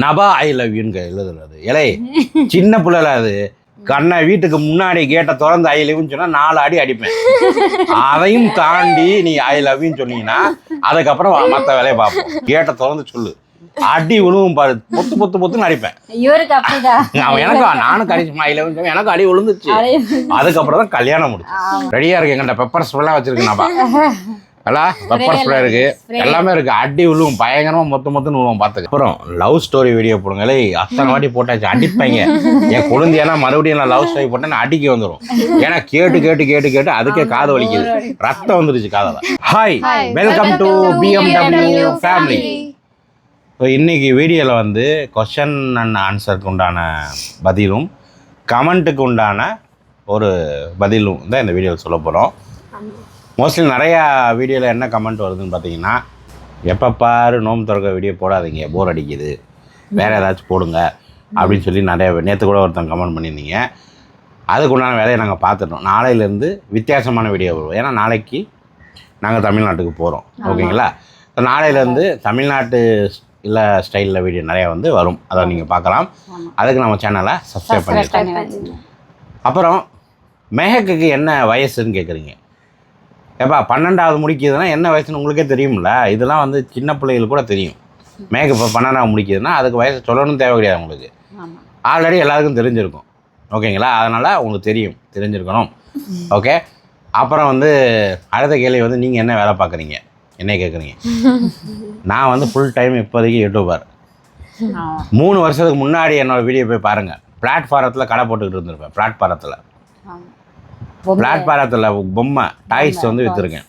Naba I love யூன்னு எழுதுறது. இலை சின்ன பிள்ளைல அது. கண்ணை வீட்டுக்கு முன்னாடி கேட்டை திறந்து ஐ லவ்னு சொன்னா நாலு அடி அடிப்பேன். அதையும் தாண்டி நீ ஐ லவ்னு சொன்னீங்கன்னா அதுக்கப்புறம் மற்ற வேலையை பார்ப்போம். கேட்டை திறந்து சொல்லு. அடி விழுவும் பாரு. பொத்து பொத்து பொத்துன்னு அடிப்பேன். அவன் எனக்கு நானும் கடிச்சு ஐ லவ்னு சொன்னேன் எனக்கு அடி விழுந்துச்சு அதுக்கப்புறம் தான் கல்யாணம் முடிச்சு ரெடியா இருக்கு எங்கிட்ட பெப்பர் ஸ்ப்ரெல்லாம் வச்சிருக்கேன்ப்பா ஹலோ பெப்பர் ஸ்ப்ரே இருக்கு. எல்லாமே இருக்கு. அடி விழுவும் பயங்கரமா மொத்த மொத்தம் விழுவும் பார்த்துக்க. அப்புறம் லவ் ஸ்டோரி வீடியோ போடுங்களே. அத்தனை வாட்டி போட்டாச்சு. அடிப்பாங்க. என் குழந்தையனா மறுபடியும் நான் லவ் ஸ்டோரி போட்டேன் அடிக்க வந்துடும் ஏன்னா கேட்டு கேட்டு கேட்டு கேட்டு அதுக்கே காது வலிக்குது. ரத்தம் வந்துருச்சு காதில். Hi welcome to BMW family so இன்னைக்கு வீடியோவில் வந்து கொஷன் அண்ட் ஆன்சருக்கு உண்டான பதிலும் கமெண்ட்டுக்கு உண்டான ஒரு பதிலும் தான் இந்த வீடியோவில் சொல்ல போகிறோம் மோஸ்ட்லி நிறையா வீடியோவில் என்ன கமெண்ட் வருதுன்னு பார்த்தீங்கன்னா எப்போ பாரு நோம்பு திறக்க வீடியோ போடாதீங்க போர் அடிக்குது. வேறு ஏதாச்சும் போடுங்க அப்படின்னு சொல்லி நிறைய நேற்று கூட ஒருத்தன் கமெண்ட் பண்ணியிருந்தீங்க. அதுக்கு உண்டான வேலையை நாங்கள் பார்த்துட்டோம். நாளையிலேருந்து வித்தியாசமான வீடியோ வரும் ஏன்னா நாளைக்கு நாங்கள் தமிழ்நாட்டுக்கு போகிறோம் ஓகேங்களா? ஸோ நாளையிலேருந்து தமிழ்நாட்டு இல்லை ஸ்டைலில் வீடியோ நிறையா வந்து வரும். அதை நீங்கள் பார்க்கலாம். அதுக்கு நம்ம சேனலை சப்ஸ்கிரைப் பண்ணிடுறோம் அப்புறம் மேகக்குக்கு என்ன வயசுன்னு கேட்குறீங்க ஏப்பா பன்னெண்டாவது முடிக்குதுன்னா என்ன வயசுன்னு உங்களுக்கே தெரியும்ல. இதெல்லாம் வந்து சின்ன பிள்ளைகளுக்கு கூட தெரியும். மேக இப்போ பன்னெண்டாவது முடிக்குதுன்னா அதுக்கு வயசு சொல்லணும் தேவை கிடையாது உங்களுக்கு. ஆல்ரெடி எல்லாருக்கும் தெரிஞ்சிருக்கும். ஓகேங்களா? அதனால் உங்களுக்கு தெரியும். தெரிஞ்சிருக்கணும். ஓகே? அப்புறம் வந்து அடுத்த கேள்வி வந்து நீங்கள் என்ன வேலை பார்க்குறீங்க? என்ன கேட்குறீங்க? நான் வந்து ஃபுல் டைம் இப்போதைக்கு யூடியூபர். மூணு வருஷத்துக்கு முன்னாடி என்னோட வீடியோ போய் பாருங்கள் பிளாட்ஃபாரத்தில் கடை போட்டுக்கிட்டு இருந்திருப்பேன். பிளாட்ஃபாரத்தில். பிளாட்பாரத்தில் பொம்மை டாய்ஸ் வந்து விற்றுருக்கேன்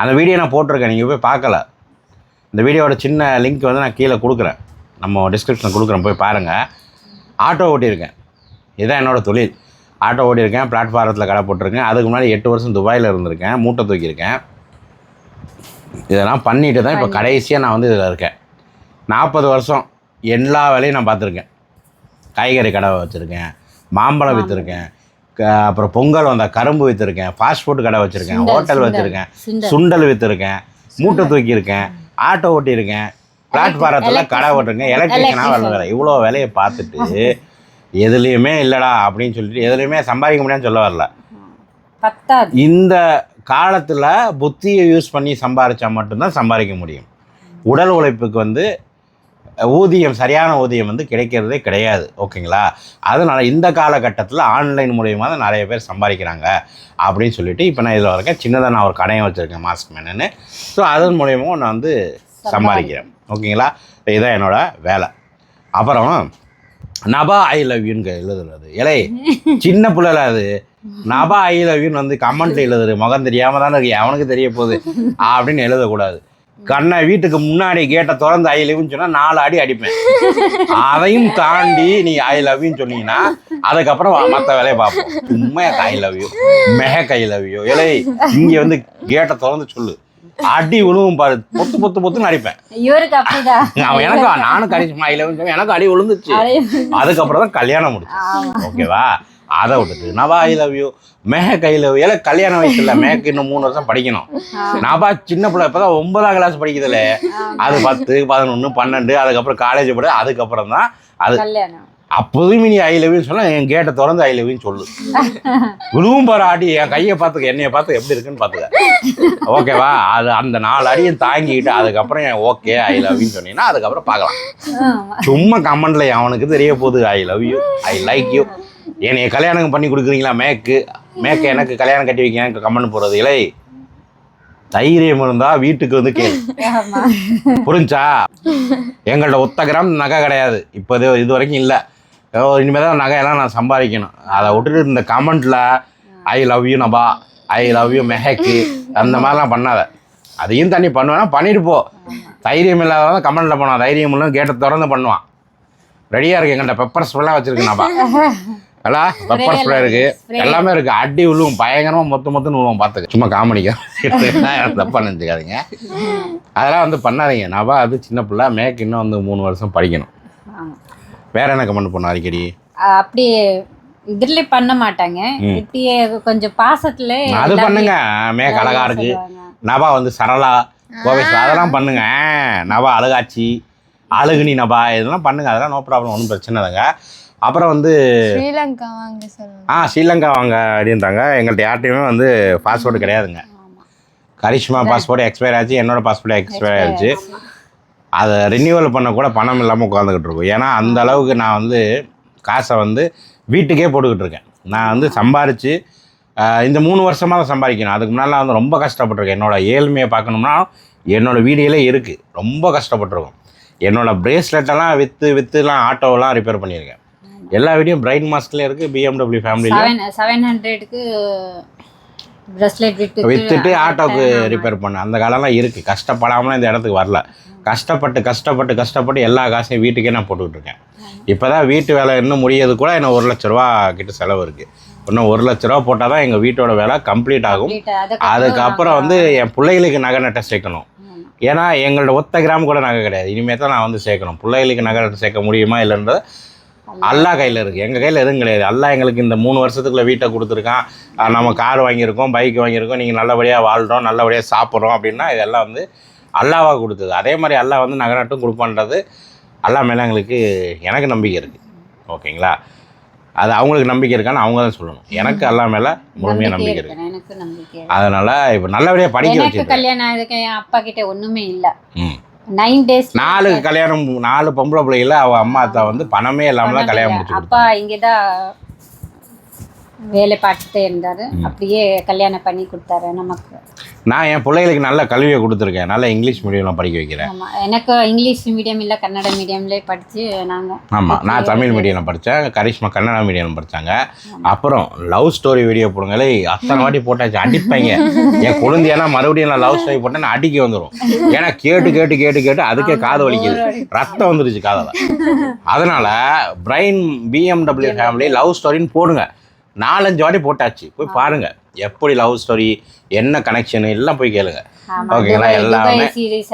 அந்த வீடியோ நான் போட்டிருக்கேன் நீங்கள் போய் பார்க்கல. இந்த வீடியோவோட சின்ன லிங்க் வந்து நான் கீழே கொடுக்குறேன். நம்ம டிஸ்கிரிப்ஷனில் கொடுக்குறேன் போய் பாருங்கள் ஆட்டோ ஓட்டியிருக்கேன். இதுதான் என்னோட தொழில். ஆட்டோ ஓட்டியிருக்கேன் பிளாட்ஃபாரத்தில் கடை போட்டிருக்கேன். அதுக்கு முன்னாடி எட்டு வருஷம் துபாயில் இருந்திருக்கேன் மூட்டை தூக்கியிருக்கேன். இதெல்லாம் பண்ணிட்டு தான் இப்போ கடைசியாக நான் வந்து இதில் இருக்கேன். நாற்பது வருஷம் எல்லா வேலையும் நான் பார்த்துருக்கேன். காய்கறி கடை வச்சுருக்கேன் மாம்பழம் விற்றுருக்கேன் அப்புறம் பொங்கல் வந்த கரும்பு விற்றுருக்கேன் ஃபாஸ்ட் ஃபுட் கடை வச்சுருக்கேன் ஹோட்டல். வச்சுருக்கேன் சுண்டல். விற்றுருக்கேன் மூட்டை தூக்கியிருக்கேன் ஆட்டோ ஓட்டியிருக்கேன் பிளாட்ஃபாரத்தில் கடை ஓட்டிருக்கேன் எலக்ட்ரிஷனாக வேலை இவ்வளோ வேலையை பார்த்துட்டு எதுலேயுமே இல்லைடா அப்படின்னு சொல்லிட்டு எதுலேயுமே சம்பாதிக்க முடியாதுன்னு சொல்ல வரல. இந்த காலத்தில் புத்தியை யூஸ் பண்ணி சம்பாதிச்சா மட்டும்தான் சம்பாதிக்க முடியும். உடல் உழைப்புக்கு வந்து ஊதியம் சரியான ஊதியம் வந்து கிடைக்கிறதே கிடையாது ஓகேங்களா? அதனால் இந்த காலகட்டத்தில் ஆன்லைன் மூலியமாக தான் நிறைய பேர் சம்பாதிக்கிறாங்க அப்படின்னு சொல்லிட்டு இப்போ நான் இதில் வரேன் சின்னதாக நான் ஒரு கடையை வச்சுருக்கேன் மாஸ்க் மேனு ஸோ அதன் மூலியமாக நான் வந்து சம்பாதிக்கிறேன் ஓகேங்களா? இதுதான் என்னோட வேலை. அப்புறம் நபா ஐ லவ் யூன்னு எழுதுறது. இலை சின்ன பிள்ளைல அது. நபா ஐ லவ் யூன்னு வந்து கமெண்ட்ல எழுதுறது. முகம் தெரியாம தானே இருக்கு. அவனுக்கு தெரிய போகுது. அப்படின்னு எழுதக்கூடாது. கண்ணை வீட்டுக்கு முன்னாடி கேட்டை திறந்து ஐ லவ்னு சொன்னா நாலு அடி அடிப்பேன். அதையும் தாண்டி நீ ஐ லவ்யூன்னு சொன்னீங்கன்னா அதுக்கப்புறம் மற்ற வேலையை பார்ப்போம். சும்மா I love you Mehak I love you இலை இங்கே வந்து கேட்டை திறந்து சொல்லு. அடி விழுவும் பாரு. பொத்து பொத்து பொத்துன்னு அடிப்பேன். அவன் எனக்கு நானும் கடிச்சு ஐ லவ் எனக்கு அடி விழுந்துச்சு அதுக்கப்புறம் தான் கல்யாணம் முடிச்சு ஓகேவா? அதை விட்டுட்டு நவா I love you Mehak I love ஏல கல்யாண வயசு இல்லை மேஹக்கு இன்னும் மூணு வருஷம் படிக்கணும். நபா சின்ன பிள்ளை இப்போ தான் ஒன்பதாம் கிளாஸ் படிக்குதுல. அது பத்து பதினொன்று பன்னெண்டு அதுக்கப்புறம் காலேஜ் படி அதுக்கப்புறம் தான் அது அப்போதும் நீ ஐ லவ்யூன்னு சொன்னா என் கேட்டை திறந்து ஐ லவ்யூன்னு சொல்லு. விழுவும் பாரு அடி என் கையை பார்த்துக்க என்னைய பார்த்து எப்படி இருக்குன்னு பார்த்துக்க. ஓகேவா அது அந்த நாலு அடியும் தாங்கிக்கிட்டு அதுக்கப்புறம் என் ஓகே ஐ லவ்யூன்னு சொன்னீங்கன்னா அதுக்கப்புறம் பார்க்கலாம். சும்மா கமெண்ட்ல அவனுக்கு தெரிய போகுது I love you I like you என்னைய கல்யாணம் பண்ணி கொடுக்குறீங்களா மேக்கு மேக்கு எனக்கு கல்யாணம் கட்டி வைக்க கமெண்ட் போடுறது இலை தைரியம் இருந்தா வீட்டுக்கு வந்து கேளு. ஆமா. புரிஞ்சா? எங்கள்ட்ட ஒத்த கிராம் நகை கிடையாது. இப்போ இது இது வரைக்கும் இல்லை. இனிமேல் தான் நகையெல்லாம் நான் சம்பாதிக்கணும். அதை விட்டுட்டு இந்த கமெண்ட்ல I love you Naba. I love you மெஹக்கு அந்த மாதிரிலாம் பண்ணாத. அதையும் தண்ணி பண்ணுவேன்னா பண்ணிட்டு போ. தைரியம் இல்லாதவன் கமெண்ட்ல போனான் தைரியம் இல்லை கேட்டை திறந்து பண்ணுவான். ரெடியாக இருக்கு எங்கள்கிட்ட பெப்பர் ஸ்ப்ரெல்லாம் வச்சிருக்கு நபா. ஹலோ பெப்பர் ஸ்ப்ரே இருக்கு. எல்லாமே இருக்கு. அடி விழுவும் பயங்கரமா மொத்த மொத்தம் விழுவும் பார்த்துக்க சும்மா காமெடிக்க தப்பா நினச்சிக்காதீங்க. அதெல்லாம் வந்து பண்ணாதீங்க. நபா அது சின்ன பிள்ளை. மேக் இன்னும் வந்து மூணு வருஷம் படிக்கணும். வேற என்ன கமெண்ட் பண்ணும் அடிக்கடி? அப்படி இதுல பண்ண மாட்டாங்க. இப்படியே கொஞ்சம் பாசத்துல அது பண்ணுங்க. மேக் அழகா இருக்கு. நபா வந்து சரளா கோவை அதெல்லாம் பண்ணுங்க. நபா அழகாச்சி அழுகுனி நபா இதெல்லாம் பண்ணுங்க. அதெல்லாம் நோ ப்ராப்ளம் ஒன்றும் பிரச்சனை இல்லைங்க. அப்புறம் வந்து ஸ்ரீலங்கா வாங்க சொல்லுங்க. ஆ ஸ்ரீலங்கா வாங்க அப்படின்றாங்க. எங்கள்கிட்ட யார்ட்டையுமே வந்து பாஸ்போர்ட் கிடையாதுங்க. கரிஷ்மா பாஸ்போர்ட் எக்ஸ்பயர் ஆச்சு என்னோட பாஸ்போர்ட் எக்ஸ்பயர் ஆயிடுச்சு. அதை ரினியூவல் பண்ண கூட பணம் இல்லாமல் உட்காந்துக்கிட்டு இருக்கோம். ஏன்னா அந்த அளவுக்கு நான் வந்து காசை வந்து வீட்டுக்கே போட்டுக்கிட்டு இருக்கேன். நான் வந்து சம்பாரித்து இந்த மூணு வருஷமாக தான் சம்பாதிக்கணும். அதுக்கு முன்னால் வந்து ரொம்ப கஷ்டப்பட்டிருக்கேன். என்னோட ஏழ்மையை பார்க்கணும்னா என்னோட வீடியோலே இருக்குது ரொம்ப கஷ்டப்பட்டிருக்கோம். என்னோட பிரேஸ்லெட்டெல்லாம் விற்று விற்றுலாம் ஆட்டோவெல்லாம் ரிப்பேர் பண்ணியிருக்கேன். எல்லா வீடியும் பிரைட் மாஸ்க்லேயே இருக்குது பிஎம்டபிள்யூ ஃபேமிலியில் செவன் ஹண்ட்ரடுக்கு பிரஸ்லெட் விட்டு வித்துட்டு ஆட்டோக்கு ரிப்பேர் பண்ண. அந்த காலம்லாம் இருக்குது கஷ்டப்படாமலாம் இந்த இடத்துக்கு வரல. கஷ்டப்பட்டு கஷ்டப்பட்டு கஷ்டப்பட்டு எல்லா காசையும் வீட்டுக்கே நான் போட்டுக்கிட்டு இருக்கேன். இப்போ தான் வீட்டு வேலை இன்னும் முடியறது கூட இன்னும் ஒரு லட்ச ரூபா கிட்ட செலவு இருக்குது இன்னும் ஒரு லட்ச ரூபா போட்டால் தான் எங்கள் வீட்டோட வேலை கம்ப்ளீட் ஆகும். அதுக்கப்புறம் வந்து என் பிள்ளைகளுக்கு நகை நட்டை சேர்க்கணும். ஏன்னா எங்களோட ஒத்த கிராம் கூட நகை கிடையாது. இனிமேல் தான் நான் வந்து சேர்க்கணும். பிள்ளைகளுக்கு நகை நட்டை சேர்க்க முடியுமா இல்லைன்றது அல்லா கையில் இருக்குது எங்கள் கையில் எதுவும் கிடையாது. அல்லா எங்களுக்கு இந்த மூணு வருஷத்துக்குள்ள வீட்டை கொடுத்துருக்கான். நம்ம கார் வாங்கியிருக்கோம் பைக் வாங்கியிருக்கோம். நீங்கள் நல்லபடியாக வாழ்கிறோம் நல்லபடியாக சாப்பிட்றோம் அப்படின்னா இதெல்லாம் வந்து அல்லாவாக கொடுத்தது. அதே மாதிரி அல்லா வந்து நகை நட்டும் கொடுப்பான்றது அல்லா மேலே எங்களுக்கு எனக்கு நம்பிக்கை இருக்குது ஓகேங்களா? அது அவங்களுக்கு நம்பிக்கை இருக்கான்னு அவங்க தான் சொல்லணும். எனக்கு அல்லா மேலே முழுமையாக நம்பிக்கை இருக்கு. அதனால் இப்போ நல்லபடியாக படிக்க வச்சிருக்கேன் கல்யாணம் என் அப்பா கிட்ட ஒண்ணுமே இல்ல. ம். நைன் டேஸ் நாலு கல்யாணம் நாலு பொம்பளை பிள்ளைகள அவள் அம்மா அத்தா வந்து பணமே இல்லாமல் தான் கல்யாணம் முடிச்சு அப்பா இங்கதான் வேலை பார்த்துட்டே இருந்தாரு. அப்படியே கல்யாணம் பண்ணி கொடுத்தாரு நமக்கு. நான் என் பிள்ளைகளுக்கு நல்ல கல்வியை கொடுத்துருக்கேன். நல்ல இங்கிலீஷ் மீடியம்லாம் படிக்க வைக்கிறேன். எனக்கு இங்கிலீஷ் மீடியம் இல்ல கன்னட மீடியம்ல படிச்சு நாங்க ஆமாம் நான் தமிழ் மீடியம் படித்தேன் கரிஷ்மா கன்னடா மீடியம் படித்தாங்க அப்புறம் லவ் ஸ்டோரி வீடியோ போடுங்களே அத்தனை வாட்டி போட்டாச்சு. அடிப்பாங்க. என் குழந்தையெல்லாம் மறுபடியும் நான் லவ் ஸ்டோரி போட்டேன் நான் அடிக்க வந்துடும் ஏன்னா கேட்டு கேட்டு கேட்டு கேட்டு அதுக்கே காது வலிக்குது. ரத்தம் வந்துருச்சு காதில். அதனால் பிரைன் பிஎம்டபிள்யூ ஃபேமிலி லவ் ஸ்டோரின்னு போடுங்க. நாலஞ்சு வாட்டி போட்டாச்சு. போய் பாருங்க. எப்படி லவ் ஸ்டோரி என்ன கனெக்ஷன் எல்லாம் போய் கேளுங்க. ஓகேங்களா எல்லாமே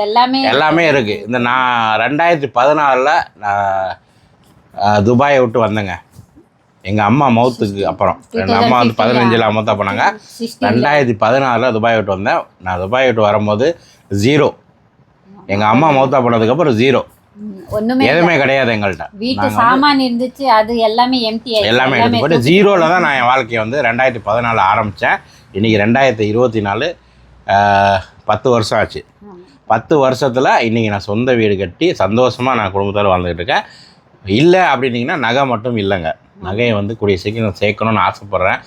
எல்லாமே எல்லாமே இருக்கு. இந்த நான் ரெண்டாயிரத்தி பதினாலில் நான் துபாயை விட்டு வந்தேங்க. எங்கள் அம்மா மவுத்துக்கு அப்புறம். எங்கள் அம்மா வந்து பதினஞ்சில் அமௌத்தா போனாங்க. ரெண்டாயிரத்தி பதினாறில் துபாய் விட்டு வந்தேன். நான் துபாய் விட்டு வரும்போது ஜீரோ எங்கள் அம்மா மவுத்தா போனதுக்கப்புறம் ஜீரோ ஒண்ணுமே எதுவுமே கிடையாது எங்கள்கிட்ட வீட்டு சாமான் இருந்துச்சு அது எல்லாமே எம்டி எல்லாமே எடுத்து போட்டு ஜீரோவில் தான் நான் என் வாழ்க்கையை வந்து ரெண்டாயிரத்தி பதினாலு ஆரம்பித்தேன் இன்றைக்கி ரெண்டாயிரத்தி இருபத்தி நாலு பத்து வருஷம் ஆச்சு. பத்து வருஷத்தில் இன்றைக்கி நான் சொந்த வீடு கட்டி சந்தோஷமாக நான் குடும்பத்தோடு வாழ்ந்துக்கிட்டு இருக்கேன். இல்லை அப்படின்னீங்கன்னா நகை மட்டும் இல்லைங்க. நகையை வந்து கூடிய சீக்கிரம் சேர்க்கணும்னு ஆசைப்பட்றேன்.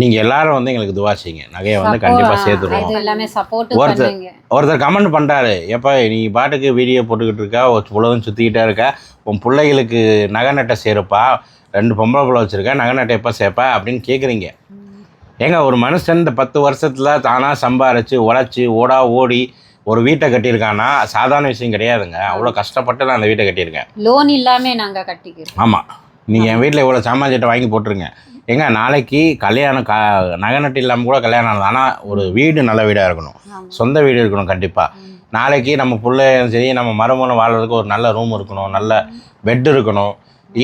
நீங்கள் எல்லாரும் வந்து எங்களுக்கு துவா செய்யுங்க. நகையை வந்து கண்டிப்பாக சேர்த்துருவோம் இது எல்லாமே சப்போர்ட் ஒருத்தர் ஒருத்தர் கமெண்ட் பண்ணுறாரு எப்போ நீ பாட்டுக்கு வீடியோ போட்டுக்கிட்டு இருக்க? உலகம் சுற்றிக்கிட்டே இருக்க? உன் பிள்ளைகளுக்கு நகை நட்டை சேருப்பா. ரெண்டு பொம்பளை பிள்ளை வச்சுருக்க. நகை நட்டை எப்போ சேர்ப்ப அப்படின்னு கேட்குறீங்க ஏங்க ஒரு மனுஷன் இந்த பத்து வருஷத்தில் தானாக சம்பாரிச்சு உழைச்சி ஓடா ஓடி ஒரு வீட்டை கட்டியிருக்கான்னா சாதாரண விஷயம் கிடையாதுங்க. அவ்வளோ கஷ்டப்பட்டு நான் அந்த வீட்டை கட்டியிருக்கேன். லோன் இல்லாம நாங்க கட்டிக்கிறோம். ஆமாம் நீங்கள் என் வீட்டில் இவ்வளோ சாமான் சட்டை வாங்கி போட்டுருங்க. ஏங்க நாளைக்கு கல்யாணம் கா நகை நட்டு இல்லாமல் கூட கல்யாணம் ஆனால் ஒரு வீடு நல்ல வீடாக இருக்கணும். சொந்த வீடு இருக்கணும் கண்டிப்பாக நாளைக்கு நம்ம பிள்ளையும் சரி நம்ம மருமகனும் வாழ்றதுக்கு ஒரு நல்ல ரூம் இருக்கணும். நல்ல பெட் இருக்கணும்.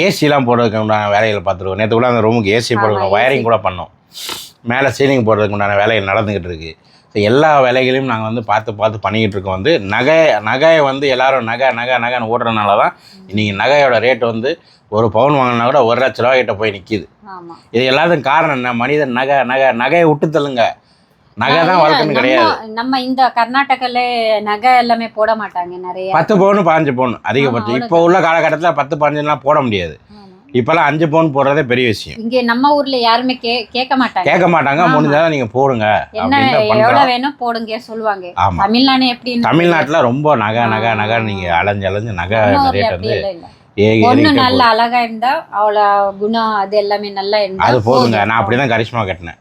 ஏசிலாம் போடுறதுக்கு உண்டான வேலைகளை பார்த்துருக்கோம். நேற்று கூட அந்த ரூமுக்கு ஏசி போடணும் வயரிங் கூட பண்ணோம். மேலே சீலிங் போடுறதுக்கு உண்டான வேலைகள் நடந்துக்கிட்டு இருக்குது ஸோ எல்லா வேலைகளையும் நாங்கள் வந்து பார்த்து பார்த்து பண்ணிக்கிட்டு இருக்கோம். வந்து நகை நகையை வந்து எல்லாரும் நகை நகை நகைன்னு ஓடுறதுனால தான் இன்றைக்கி நகையோட ரேட் வந்து ஒரு பவுன் வாங்கினா கூட ஒரு லட்ச ரூபா கிட்ட போய் நிற்கிது இது எல்லாத்துக்கும் காரணம் என்ன? மனிதன் நகை நகை நகையை விட்டு தள்ளுங்க. நகை தான் வாழ்க்கைன்னு கிடையாது. நம்ம- இந்த கர்நாடகால நகை எல்லாமே போட மாட்டாங்க நிறைய. பத்து பவுன் பாஞ்சு பவுன் அதிகபட்சம். இப்போ உள்ள காலகட்டத்தில் பத்து பாஞ்சுலாம் போட முடியாது. இப்போல்லாம் அஞ்சு பவுன் போடுறதே பெரிய விஷயம். இங்க நம்ம ஊர்ல யாருமே கே கேட்க மாட்டாங்க. கேட்க மாட்டாங்க. முடிஞ்சாதான் நீங்கள் போடுங்க. என்ன எவ்வளவு வேணும் போடுங்க சொல்லுவாங்க. ஆமாம் தமிழ்நாடு எப்படி தமிழ்நாட்டில் ரொம்ப நகை நகை நகை நீங்கள் அலைஞ்சு அலைஞ்சு நகை ரேட் வந்து பொண்ணு நல்ல அழகா இருந்தா அவள குணம் அது எல்லாமே நல்லா இருந்தா அது போதுங்க. நான் அப்படி தான் கரிஷ்மா கட்டினேன்.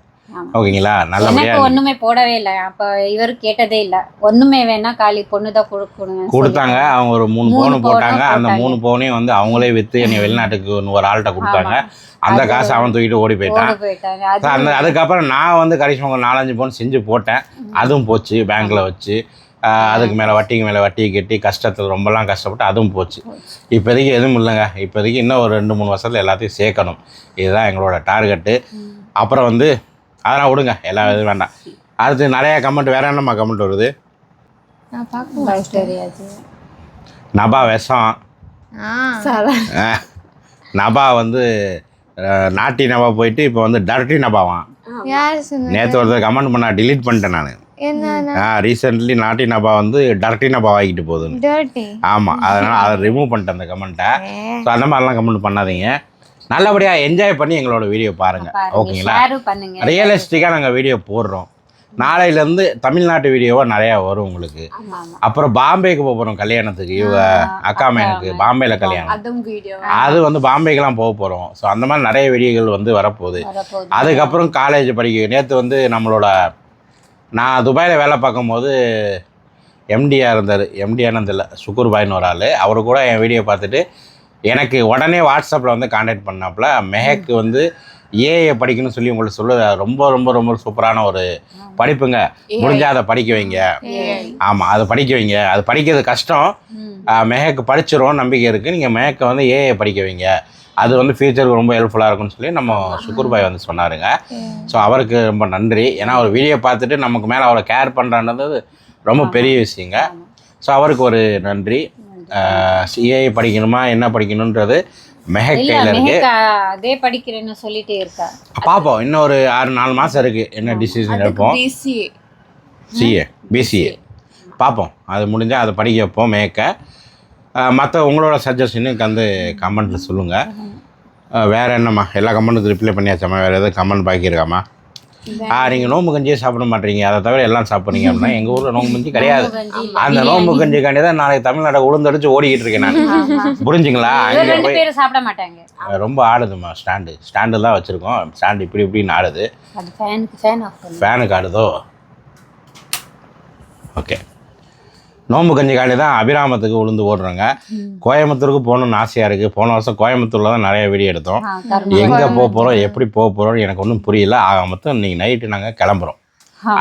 ஓகேங்களா? நல்லபடியா எனக்கு ஒண்ணுமே போடவே இல்லை. அப்ப இவர் கேட்டதே இல்ல. ஒண்ணுமே வேணா காலி பொண்ணு தான் கொடுக்கணும் கொடுத்தாங்க. அவங்க ஒரு மூணு பவுன் போட்டாங்க. அந்த மூணு பவுனையும் வந்து அவங்களே விற்று என்னை வெளிநாட்டுக்கு ஒரு ஆள்கிட்ட கொடுத்தாங்க. அந்த காசு அவன் தூக்கிட்டு ஓடி போயிட்டான். அந்த அதுக்கப்புறம் நான் வந்து கரிஷ்மா நாலஞ்சு பவுன் செஞ்சு போட்டேன். அதுவும் போச்சு. பேங்க்கில் வச்சு. அதுக்கு மேலே வட்டிக்கு மேலே வட்டி கட்டி கஷ்டத்தில் ரொம்பலாம் கஷ்டப்பட்டு அதுவும் போச்சு. இப்போதைக்கு எதுவும் இல்லைங்க. இப்போதைக்கு இன்னும் ஒரு ரெண்டு மூணு வருஷத்தில் எல்லாத்தையும் சேர்க்கணும். இதுதான் எங்களோட டார்கெட்டு. அப்புறம் வந்து அதெல்லாம் விடுங்க. எல்லா இதுவும் வேண்டாம். அடுத்து நிறைய கமெண்ட் வேற என்னம்மா கமெண்ட் வருது? நான் பார்க்க தெரியாது. நபா விஷம். நபா வந்து நாட்டி நபா போயிட்டு இப்போ வந்து டர்ட்டி நபாவான் நேற்று ஒருத்தர் கமெண்ட் பண்ணா delete பண்ணிட்டேன் நான். என்ன ஆ ரீசெண்ட்லி நாட்டி நபா வந்து டர்ட்டி நபா ஆகிட்டு போகுதுன்னு. டர்ட்டி ஆமாம் அதனால் அதை ரிமூவ் பண்ணிட்டேன் அந்த கமெண்ட்டை ஸோ அந்த மாதிரிலாம் கமெண்ட் பண்ணாதீங்க. நல்லபடியாக என்ஜாய் பண்ணி எங்களோட வீடியோ பாருங்கள் பாருங்க ஓகேங்களா? ரியலிஸ்டிக்காக நாங்கள் வீடியோ போடுறோம். நாளையிலேருந்து தமிழ்நாட்டு வீடியோவாக நிறையா வரும் உங்களுக்கு. அப்புறம் பாம்பேக்கு போக போகிறோம் கல்யாணத்துக்கு. இவங்க அக்கா மேனுக்கு பாம்பேல கல்யாணம். அது வந்து பாம்பேக்கெலாம் போக போகிறோம் ஸோ அந்த மாதிரி நிறைய வீடியோகள் வந்து வரப்போகுது. அதுக்கப்புறம் காலேஜ் படிக்க நேற்று வந்து நம்மளோட நான் துபாயில் வேலை பார்க்கும்போது எம்டியாக இருந்தார். எம்டியானது இல்லை சுக்கூர் பாய்னு ஒரு ஆள். அவர் கூட என் வீடியோ பார்த்துட்டு எனக்கு உடனே வாட்ஸ்அப்பில் வந்து காண்டாக்ட் பண்ணாப்புல மெஹக்கு வந்து ஏஏ படிக்கணும்னு சொல்லி உங்களுக்கு சொல்ல ரொம்ப ரொம்ப ரொம்ப சூப்பரான ஒரு படிப்புங்க. முடிஞ்சா அதை படிக்க வைங்க. ஆமாம் அதை படிக்க வைங்க. அது படிக்கிறது கஷ்டம். மெஹக்கு படிச்சிரும் நம்பிக்கை இருக்குது நீங்கள் மெஹக்கை வந்து ஏஏ படிக்க வைங்க. அது வந்து ஃபியூச்சருக்கு ரொம்ப ஹெல்ப்ஃபுல்லாக இருக்கும்னு சொல்லி நம்ம சுக்குர் பாய் வந்து சொன்னாருங்க. ஸோ அவருக்கு ரொம்ப நன்றி. ஏன்னா ஒரு வீடியோ பார்த்துட்டு நமக்கு மேலே அவரை கேர் பண்ணுறான்றது ரொம்ப பெரிய விஷயங்க. ஸோ அவருக்கு ஒரு நன்றி. ஏஐ படிக்கணுமா என்ன படிக்கணுன்றது மெஹக் கையில் இருக்கு அதே படிக்கிறேன்னு சொல்லிட்டே இருக்கா. பார்ப்போம் இன்னும் ஒரு ஆறு நாலு மாதம் இருக்குது என்ன டிசிஷன் எடுப்போம்? பிசிஏ சிஏ பிசிஏ பார்ப்போம் அது முடிஞ்சால் அதை படிக்க வைப்போம் மேக்க மற்ற உங்களோட சஜஷனுக்கு வந்து கமெண்ட்டில் சொல்லுங்கள் வேறு என்னம்மா? எல்லா கமெண்ட்டுக்கு ரிப்ளை பண்ணியாச்சாம்மா? வேறு எதுவும் கமெண்ட் பாக்கி இருக்காம்மா ஆ நீங்கள் நோம்பு கஞ்சியே சாப்பிட மாட்டீங்க. அதை தவிர எல்லாம் சாப்பிட்றீங்க அப்படின்னா எங்கள் ஊரில் நோம்பு கஞ்சி கிடையாது. அந்த நோம்பு கஞ்சிக்காண்டி தான் நாளைக்கு தமிழ்நாட்டை உளுந்தடிச்சு ஓடிக்கிட்டு இருக்கேன் நான். புரிஞ்சுங்களா? அங்கே போய் சாப்பிட மாட்டாங்க. ரொம்ப ஆடுதும்மா ஸ்டாண்டு ஸ்டாண்டு தான் வச்சுருக்கோம். ஸ்டாண்டு இப்படி இப்படின்னு ஆடுது. ஃபேனுக்கு ஆடுதோ? ஓகே நோம்பு கஞ்சிக்காண்டி தான் அபிராமத்துக்கு உளுந்து ஓடுறோங்க கோயம்புத்தூருக்கு போகணும்னு ஆசையாக இருக்குது போன வருஷம் கோயம்புத்தூரில் தான் நிறைய வீடியோ எடுத்தோம். எங்கே போக போகிறோம் எப்படி போக போகிறோம்னு எனக்கு ஒன்றும் புரியல. ஆக மொத்தம் இன்னைக்கு நைட்டு நாங்கள் கிளம்புறோம்.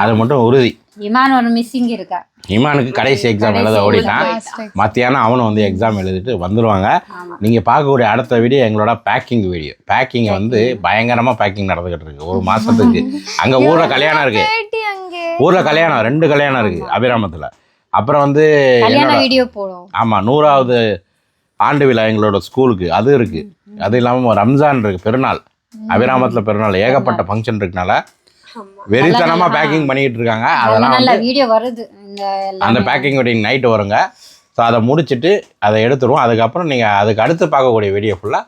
அது மட்டும் உறுதி. இமான் ஒரு மிஸ்ஸிங் இருக்கா? இமானுக்கு கடைசி எக்ஸாம் எழுத ஓடிட்டான். மத்தியானம் அவனும் வந்து எக்ஸாம் எழுதிட்டு வந்துடுவாங்க. நீங்கள் பார்க்கக்கூடிய அடுத்த வீடியோ எங்களோட பேக்கிங் வீடியோ பேக்கிங்கை வந்து பயங்கரமாக பேக்கிங் நடந்துக்கிட்டு இருக்கு. ஒரு மாதத்துக்கு அங்கே ஊரில் கல்யாணம் இருக்குது ஊரில் கல்யாணம் ரெண்டு கல்யாணம் இருக்குது அபிராமத்தில். அப்புறம் வந்து வீடியோ போடும். ஆமாம் நூறாவது ஆண்டு விழா எங்களோட ஸ்கூலுக்கு அது இருக்குது அது இல்லாமல் ரம்ஜான் இருக்குது பெருநாள். அபிராமத்தில் பெருநாள். ஏகப்பட்ட ஃபங்க்ஷன் இருக்கனால வெறித்தனமாக பேக்கிங் பண்ணிக்கிட்டு இருக்காங்க. அதெல்லாம் நல்ல வீடியோ வருது. அந்த பேக்கிங் வெட்டிங் நைட்டு வருங்க. ஸோ அதை முடிச்சுட்டு அதை எடுத்துருவோம். அதுக்கப்புறம் நீங்கள் அதுக்கு அடுத்து பார்க்கக்கூடிய வீடியோ ஃபுல்லாக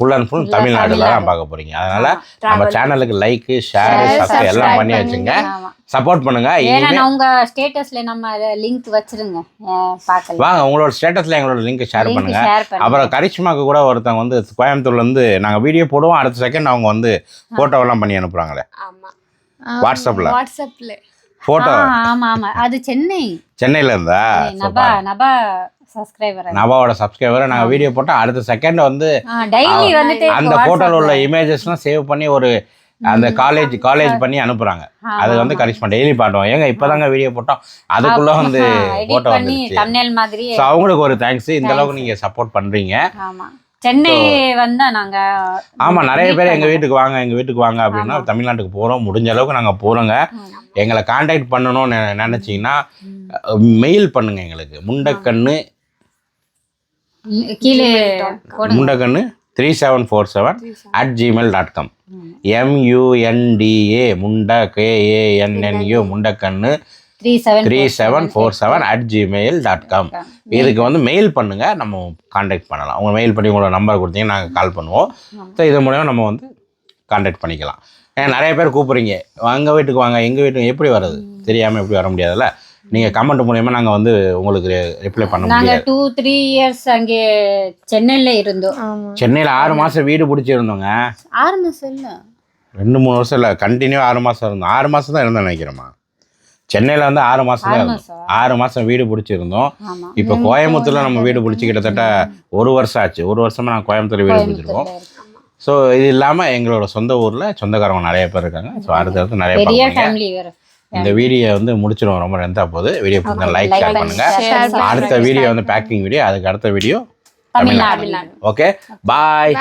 ஃபுல் அண்ட் ஃபுல் தமிழ்நாடுல தான் பார்க்க போறீங்க. அதனால நம்ம சேனலுக்கு லைக்கு ஷேர் சப்ஸ்கிரைப் எல்லாம் பண்ணி வச்சுங்க. சப்போர்ட் பண்ணுங்க. ஏன்னா உங்க ஸ்டேட்டஸ்ல நம்ம லிங்க் வச்சிருங்க. பார்க்கலாம். வாங்க உங்களோட ஸ்டேட்டஸ்ல எங்களோட லிங்க் ஷேர் பண்ணுங்க. அப்புறம் கரிஷ்மாக்கு கூட ஒருத்தவங்க வந்து கோயம்புத்தூர்ல இருந்து நாங்க வீடியோ போடுவோம். அடுத்த செகண்ட் அவங்க வந்து போட்டோ எல்லாம் பண்ணி அனுப்புறாங்களே. வாட்ஸ்அப்ல வாட்ஸ்அப்ல போட்டோ ஆமா ஆமா. அது சென்னை. சென்னையில இருந்தா? நபா நபா நவாவோட சப்ஸ்கிரைபரை நாங்க வீடியோ போட்டோம் அடுத்த செகண்ட் வந்து அந்த போட்டோல உள்ள இமேஜஸ்லாம் சேவ் பண்ணி ஒரு அந்த காலேஜ் காலேஜ் பண்ணி அனுப்புறாங்க. அது வந்து கரிஷ்மா டெய்லி பாட்டோம் ஏங்க இப்பதாங்க வீடியோ போட்டோம். அதுக்குள்ள வந்து போட்டோ பண்ணி வந்துருச்சு. ஸோ அவங்களுக்கு ஒரு தேங்க்ஸ் இந்த அளவுக்கு நீங்க சப்போர்ட் பண்றீங்க. ஆமா. சென்னை வந்தா நாங்க ஆமா நிறைய பேர் எங்க வீட்டுக்கு வாங்க எங்க வீட்டுக்கு வாங்க அப்படின்னா தமிழ்நாட்டுக்கு போறோம். முடிஞ்ச அளவுக்கு நாங்க போறோங்க. எங்களை காண்டாக்ட் பண்ணணும்னு நினைச்சீங்கன்னா மெயில் பண்ணுங்க எங்களுக்கு. முண்டக்கண்ணு கீழே three seven four seven at Gmail dot com M U N D A முண்ட K A N N U Mundakkannu three seven three seven four seven at Gmail dot com இதுக்கு வந்து mail பண்ணுங்க நம்ம contact பண்ணலாம். உங்க mail பண்ணி உங்களோட number கொடுத்தீங்கன்னா நாங்கள் கால் பண்ணுவோம். ஸோ இது மூலயமா நம்ம வந்து காண்டாக்ட் பண்ணிக்கலாம். ஏன்னா நிறைய பேர் கூப்பிட்றீங்க. எங்கள் வீட்டுக்கு வாங்க எங்கள் வீட்டுக்கு எப்படி வர்றது? தெரியாமல் எப்படி வர முடியாதுல்ல? நீங்கள் கமெண்ட் மூலயமா நாங்கள் வந்து உங்களுக்கு ரிப்ளை பண்ண நாங்க முடியாது. டூ த்ரீ இயர்ஸ் அங்கே சென்னையில இருந்தோம். ஆமா. சென்னையில் ஆறு மாதம் வீடு பிடிச்சிருந்தோங்க. ஆறு மாசம் இல்ல? ரெண்டு மூணு வருஷம் இல்லை கண்டினியூ ஆறு மாதம் இருந்தோம். ஆறு மாதம் தான் இருந்தோம் நினைக்கிறேம்மா. சென்னையில் வந்து ஆறு மாதம் தான் ஆறு இருந்தோம். மாசம். ஆறு மாதம் வீடு பிடிச்சிருந்தோம். ஆமா. இப்போ கோயம்புத்தூர்ல நம்ம வீடு பிடிச்சி கிட்டத்தட்ட ஒரு வருஷம் ஆச்சு. ஒரு வருஷமா நான் கோயம்புத்தூர் வீடு பிடிச்சிருக்கோம். ஸோ இது இல்லாமல் எங்களோட சொந்த ஊரில் சொந்தக்காரங்க நிறைய பேர் இருக்காங்க. ஸோ அடுத்தடுத்து நிறைய பெரிய பார்க்குறீங்க ஃபேமிலி வேற. இந்த வீடியோ வந்து முடிச்சிருவோம். ரொம்ப லென்த்தாக போகுது. வீடியோ லைக் ஷேர் பண்ணி பண்ணுங்க. அடுத்த வீடியோ வந்து பேக்கிங் வீடியோ அதுக்கு அடுத்த வீடியோ தமிழ்நாடு. Okay bye